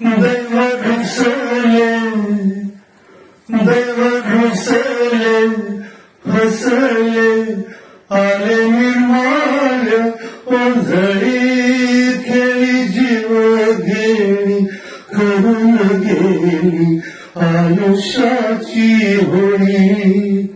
दैव घुसले दैव घुसले फसले आले निर्माण ओझळी खेळी जीव घेणी करून गेली आयुष्याची होणी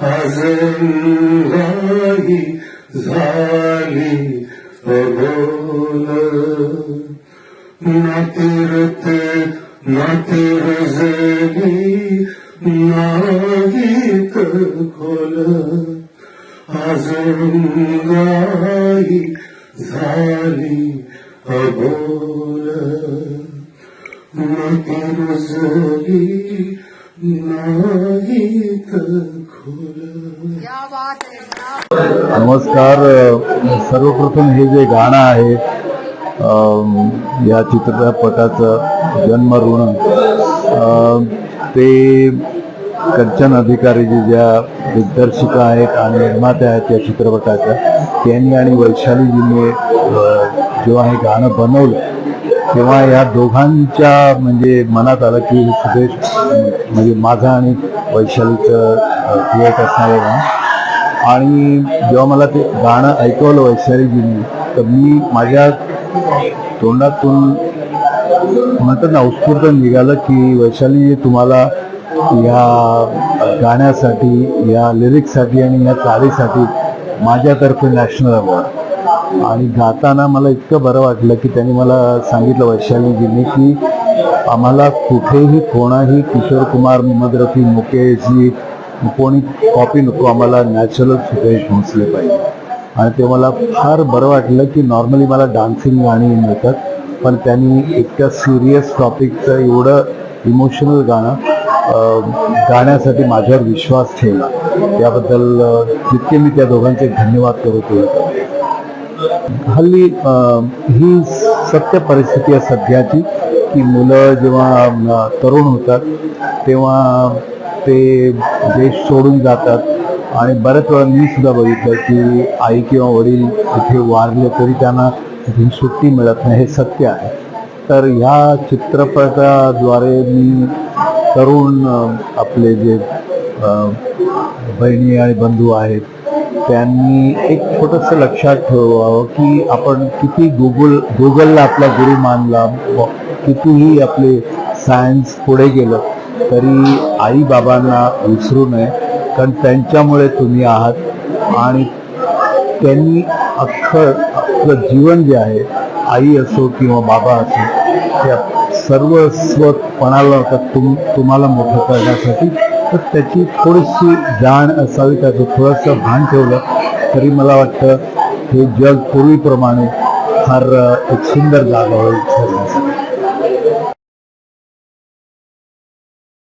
Azam azanlahi zali favola Natirte natir zeli nagit kola azanlahi zali favola Natir zeli नमस्कार सर्वप्रथम हे जे गाणं आहे या चित्रपटाचं जन्म ऋण ते कंचन अधिकारीजी ज्या दिग्दर्शिका आहेत आणि निर्मात्या आहेत या चित्रपटाच्या त्यांनी आणि वैशालीजींनी अ, जेव्हा हे गाणं बनवलं तेव्हा या दोघांच्या म्हणजे मनात आलं की हे सुदेश म्हणजे माझं आणि वैशालीचं क्रिएट असणार आहे आणि जेव्हा मला ते गाणं ऐकवलं वैशालीजींनी तर मी माझ्या तोंडातून म्हणतात ना उत्स्फूर्त निघालं की वैशाली तुम्हाला या गाण्यासाठी या लिरिक्ससाठी आणि या चालीसाठी माझ्यातर्फे नॅशनल अवॉर्ड आणि गाताना मला इतकं बरं वाटलं की त्यांनी मला सांगितलं वैशालीजींनी की आम्हाला कुठेही कोणाही किशोर कुमार मोहम्मद रफी मुकेशजी कोणी कॉपी नको आम्हाला नॅचरल सुदेश पोहोचले पाहिजे. आणि ते मला फार बरं वाटलं की नॉर्मली मला डान्सिंग गाणी मिळतात पण त्यांनी इतक्या सिरियस टॉपिकचं एवढं इमोशनल गाणं गाण्यासाठी माझ्यावर विश्वास ठेवला. त्याबद्दल जितके मी त्या दोघांचे धन्यवाद करतो हल्ली ही सत्य परिस्थिती आहे सध्याची की मुलं जेव्हा तरुण होतात तेव्हा ते देश सोडून जातात. आणि बऱ्याच वेळा मी सुद्धा बघितलं की आई किंवा वडील तिथे वारले तरी त्यांना तिथे सुट्टी मिळत नाही हे सत्य आहे. तर ह्या चित्रपटाद्वारे मी तरुण आपले जे बहिणी आणि बंधू आहेत त्यांनी एक छोटंसं लक्षात ठेवावं की आपण किती गुगल गुगलला आपला गुरु मानला कितीही आपले सायन्स पुढे गेलं तरी आई बाबांना विसरू नये कारण त्यांच्यामुळे तुम्ही आहात. आणि त्यांनी अख्खं आपलं जीवन जे आहे आई असो किंवा बाबा असो त्या सर्वस्वपणाला तुम तुम्हाला मोठं करण्यासाठी तर त्याची थोडीशी जाण असावी त्याचं थोडंसं भान ठेवलं तरी मला वाटतं हे जग पूर्वीप्रमाणे फार एक सुंदर जागा होईल सर्वांसाठी